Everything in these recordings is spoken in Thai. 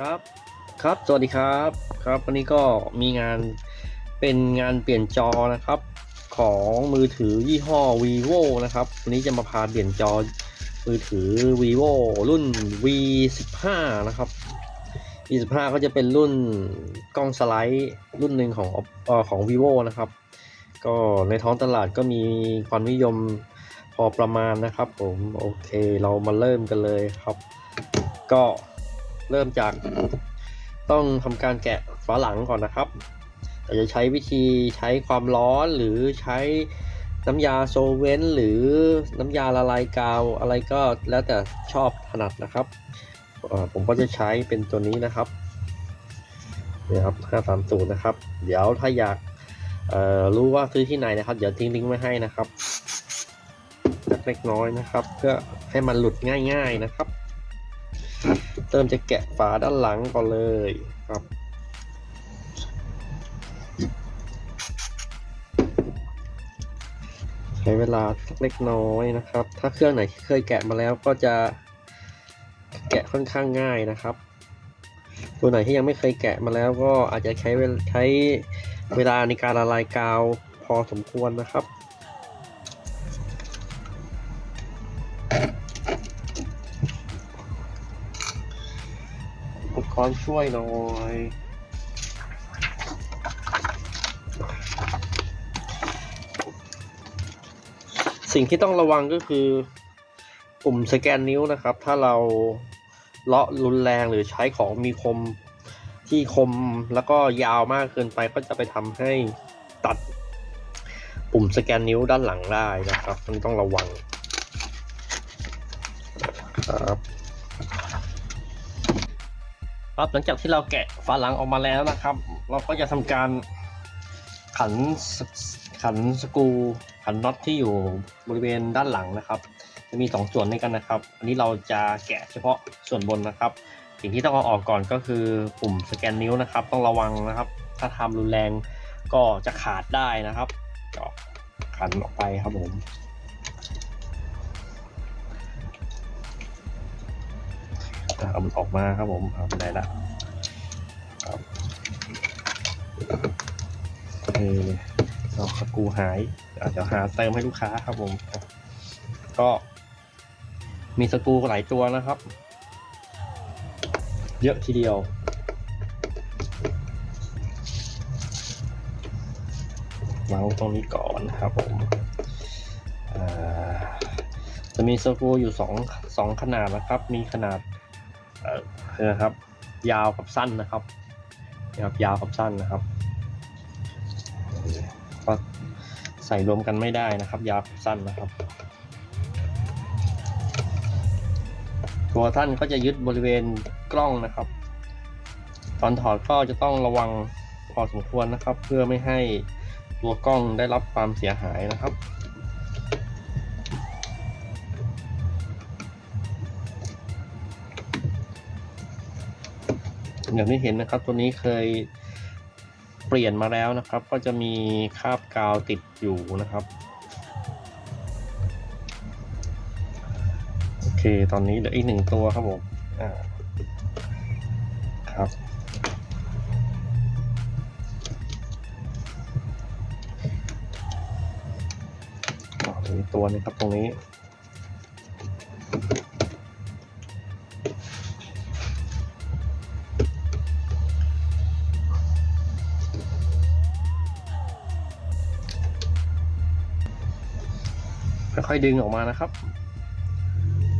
ครับครับสวัสดีครับครับ วันนี้ก็มีงานเป็นงานเปลี่ยนจอนะครับ ของมือถือยี่ห้อ vivo นะครับวันนี้จะมาพาเปลี่ยนจอมือถือ vivo รุ่น v 1 5นะครับ v 1 5ก็จะเป็นรุ่นกล้องสไลด์รุ่นหนึ่งของออของ vivo นะครับ ก็ในท้องตลาดก็มีความนิยมพอประมาณนะครับ ผมโอเคเรามาเริ่มกันเลยครับ ก็ เริ่มจากต้องทำการแกะฝาหลังก่อนนะครับเราจจะใช้วิธีใช้ความร้อนหรือใช้น้ำยาโซเวนต์หรือน้ำยาละลายกาวอะไรก็แล้วแต่ชอบถนัดนะครับผมก็จะใช้เป็นตัวนี้นะครับนี่ครับ530นะครับ เดี๋ยวถ้าอยากรู้ว่าซื้อที่ไหนนะครับ เดี๋ยวทิ้งลิงก์ไว้ให้นะครับสักเล็กน้อยนะครับ เพื่อให้มันหลุดง่าย ๆนะครับ ริ่มจะแกะฝาด้านหลังก่อนเลยครับ ใช้เวลาเล็กน้อยนะครับ ถ้าเครื่องไหนเคยแกะมาแล้วก็จะแกะค่อนข้างง่ายนะครับ ตัวไหนที่ยังไม่เคยแกะมาแล้วก็อาจจะใช้ใช้เวลาในการละลายกาวพอสมควรนะครับ รช่วยหน่อยสิ่งที่ต้องระวังก็คือ ปุ่มสแกนนิ้วนะครับ ถ้าเราเลาะรุนแรงหรือใช้ของมีคมที่คมแล้วก็ยาวมากเกินไปก็จะไปทำให้ตัดปุ่มสแกนนิ้วด้านหลังได้นะครับมันต้องระวังครับ ครับหลังจากที่เราแกะฝาหลังออกมาแล้วนะครับ เราก็จะทำการขันขันสกรูขันน็อตที่อยู่บริเวณด้านหลังนะครับ จะมีสองส่วนในกันนะครับ อันนี้เราจะแกะเฉพาะส่วนบนนะครับ สิ่งที่ต้องเอาออกก่อนก็คือปุ่มสแกนนิ้วนะครับ ต้องระวังนะครับ ถ้าทำรุนแรงก็จะขาดได้นะครับขันออกไปครับผม เอามันออกมาครับผมเอาไปไหนละครับเออเราสกูหายอาจจะหาเติมให้ลูกค้าครับผม ก็มีสกูหลายตัวนะครับ เยอะทีเดียววางตรงนี้ก่อนครับผมจะมีสกูอยู่สองสองขนาดนะครับ มีขนาด นะครับ ยาวกับสั้นนะครับนะครับยาวกับสั้นนะครับก็ใส่รวมกันไม่ได้นะครับ ยาวกับสั้นนะครับ ตัวท่านก็จะยึดบริเวณกล้องนะครับ ตอนถอดก็จะต้องระวังพอสมควรนะครับ เพื่อไม่ให้ตัวกล้องได้รับความเสียหายนะครับ อย่างที่เห็นนะครับ ตัวนี้เคยเปลี่ยนมาแล้วนะครับ ก็จะมีคราบกาวติดอยู่นะครับโอเคตอนนี้เหลืออีกหนึ่งตัวครับผมอ่าครับอีกตัวนึงครับตรงนี้ อยๆดึงออกมานะครับ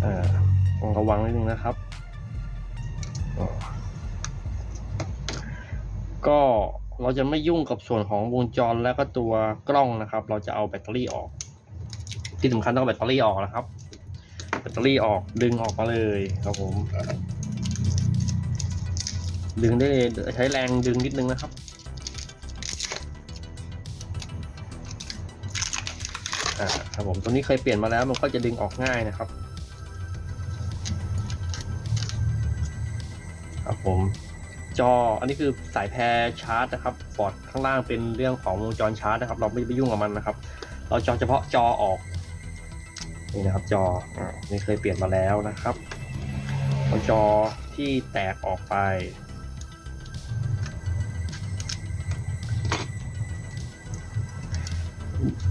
อ่าต้องระวังนิดนึงนะครับ ก็เราจะไม่ยุ่งกับส่วนของวงจรแล้วก็ตัวกล้องนะครับ เราจะเอาแบตเตอรี่ออก ที่สำคัญต้องแบตเตอรี่ออกนะครับ แบตเตอรี่ออกดึงออกมาเลยครับผม ดึงได้ใช้แรงดึงนิดนึงนะครับ อ่าครับผมตัวนี้เคยเปลี่ยนมาแล้วมันก็จะดึงออกง่ายนะครับ ครับผม จออันนี้คือสายแพรชาร์จนะครับฟอร์ดข้างล่างเป็นเรื่องของวงจรชาร์จนะครับ เราไม่ไปยุ่งกับมันนะครับ เราจอเฉพาะจอออกนี่นะครับจออ่านี่เคยเปลี่ยนมาแล้วนะครับเอาจอที่แตกออกไป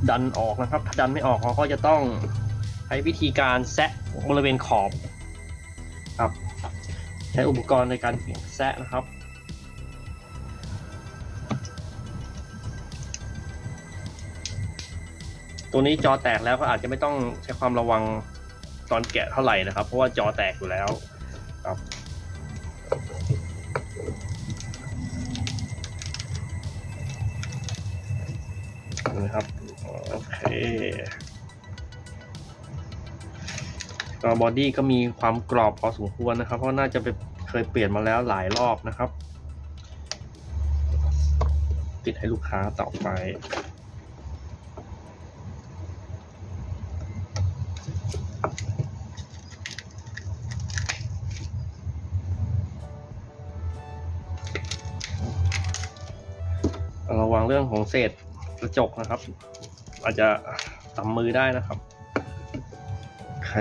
ดันออกนะครับ ถ้าดันไม่ออกเขาก็จะต้องใช้วิธีการแซะบริเวณขอบครับ ใช้อุปกรณ์ในการแซะนะครับตัวนี้จอแตกแล้วก็อาจจะไม่ต้องใช้ความระวังตอนแกะเท่าไหร่นะครับ เพราะว่าจอแตกอยู่แล้ว ก็บอดี้ก็มีความกรอบพอสมควรนะครับ เพราะน่าจะไปเคยเปลี่ยนมาแล้วหลายรอบนะครับ ติดให้ลูกค้าต่อไประวังเรื่องของเศษกระจกนะครับ อาจจะตำมือได้นะครับใคร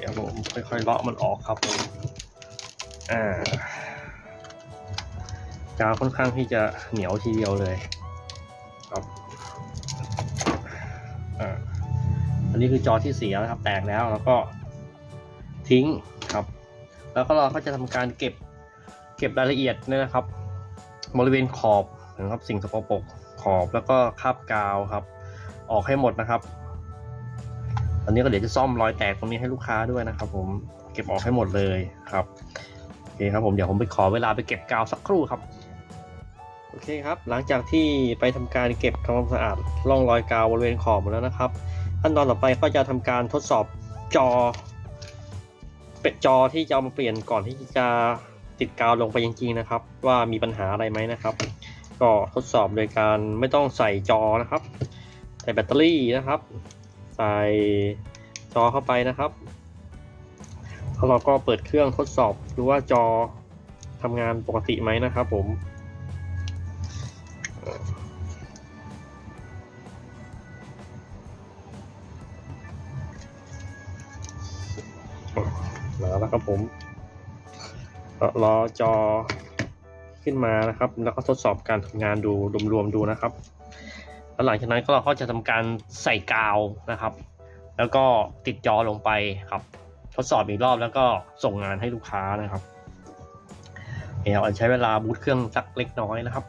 เอาผมค่อยๆเลาะมันออกครับผมอ่ากาวค่อนข้างที่จะเหนียวทีเดียวเลยครับอ่าอันนี้คือจอที่เสียนะครับ แตกแล้วแล้วก็ทิ้งครับ แล้วก็เราก็จะทำการเก็บเก็บรายละเอียดเนี่ยนะครับ บริเวณขอบนะครับสิ่งสกปรกขอบแล้วก็คาบกาวครับ ออกให้หมดนะครับอันนี้ก็เดี๋ยวจะซ่อมรอยแตกตรงนี้ให้ลูกค้าด้วยนะครับ ผมเก็บออกให้หมดเลยครับโอเคครับผมเดี๋ยวผมไปขอเวลาไปเก็บกาวสักครู่ครับโอเคครับ หลังจากที่ไปทำการเก็บทำความสะอาดร่องรอยกาวบริเวณขอบหมดแล้วนะครับ ขั้นตอนต่อไปก็จะทำการทดสอบจอ เป็นจอที่จะเอามาเปลี่ยนก่อนที่จะติดกาวลงไปจริงๆนะครับ ว่ามีปัญหาอะไรไหมนะครับ ก็ทดสอบโดยการไม่ต้องใส่จอนะครับ ส่แบตเตอรี่นะครับ ใส่จอเข้าไปนะครับแล้วเราก็เปิดเครื่องทดสอบดูว่าจอทำงานปกติไหมนะครับผมมาแล้วครับผมรอจอขึ้นมานะครับ แล้วก็ทดสอบการทำงานดูรวมๆดูนะครับ แล้วหลังจากนั้นก็เราก็จะทำการใส่กาวนะครับ แล้วก็ติดจอลงไปครับ ทดสอบอีกรอบแล้วก็ส่งงานให้ลูกค้านะครับเดี๋ยวใช้เวลาบูตเครื่องสักเล็กน้อยนะครับ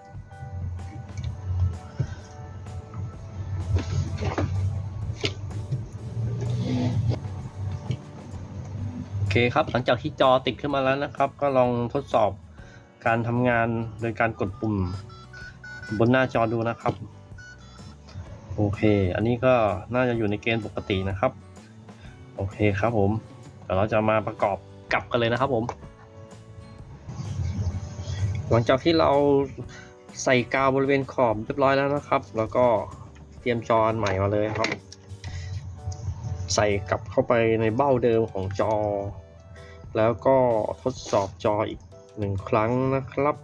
โอเคครับหลังจากที่จอติดขึ้นมาแล้วนะครับ ก็ลองทดสอบการทำงานโดยการกดปุ่มบนหน้าจอดูนะครับ โอเค อันนี้ก็น่าจะอยู่ในเกณฑ์ปกตินะครับ โอเคครับผม เดี๋ยวเราจะมาประกอบกลับกันเลยนะครับผม หลังจากที่เราใส่กาวบริเวณขอบเรียบร้อยแล้วนะครับ แล้วก็เตรียมจอใหม่มาเลยครับ ใส่กลับเข้าไปในเบ้าเดิมของจอ แล้วก็ทดสอบจออีกหนึ่งครั้งนะครับ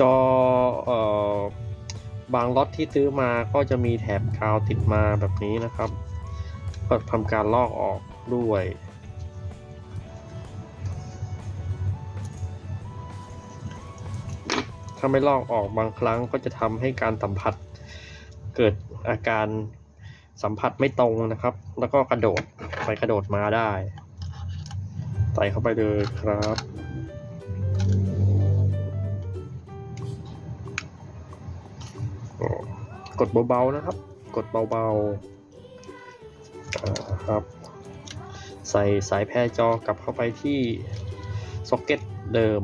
จอเอ่อบางล็อตที่ซื้อมาก็จะมีแถบกาวติดมาแบบนี้นะครับก็ทำการลอกออกด้วยถ้าไม่ลอกออกบางครั้งก็จะทำให้การสัมผัสเกิดอาการสัมผัสไม่ตรงนะครับ แล้วก็กระโดดไปกระโดดมาได้ ใส่เข้าไปเลยครับ กดเบาๆนะครับ กดเบาๆครับ ใส่สายแพรจอกลับเข้าไปที่ซ็อกเก็ตเดิม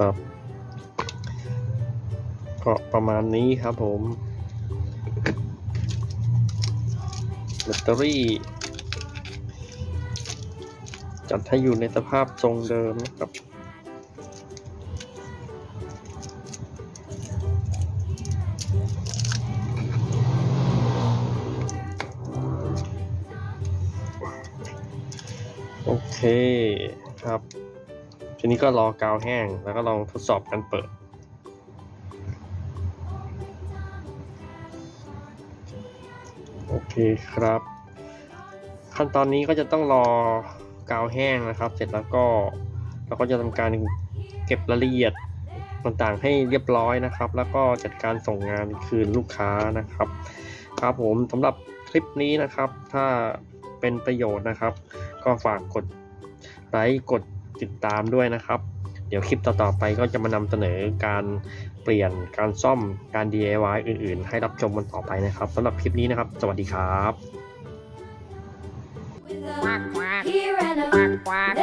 ครับก็ประมาณนี้ครับผมแบตเตอรี่ จัดให้อยู่ในสภาพทรงเดิมนะครับ โอเคครับ ทีนี้ก็รอกาวแห้งแล้วก็ลองทดสอบการเปิดโอเคครับ ขั้นตอนนี้ก็จะต้องรอ กาวแห้งนะครับ เสร็จแล้วก็เราก็จะทำการเก็บรายละเอียดต่างๆให้เรียบร้อยนะครับ แล้วก็จัดการส่งงานคืนลูกค้านะครับ ครับผมสำหรับคลิปนี้นะครับ ถ้าเป็นประโยชน์นะครับ ก็ฝากกดไลค์กดติดตามด้วยนะครับ เดี๋ยวคลิปต่อๆไปก็จะมานำเสนอการเปลี่ยนการซ่อมการ DIY อื่นๆ ให้รับชมกันต่อไปนะครับสำหรับคลิปนี้นะครับ สวัสดีครับ Quack,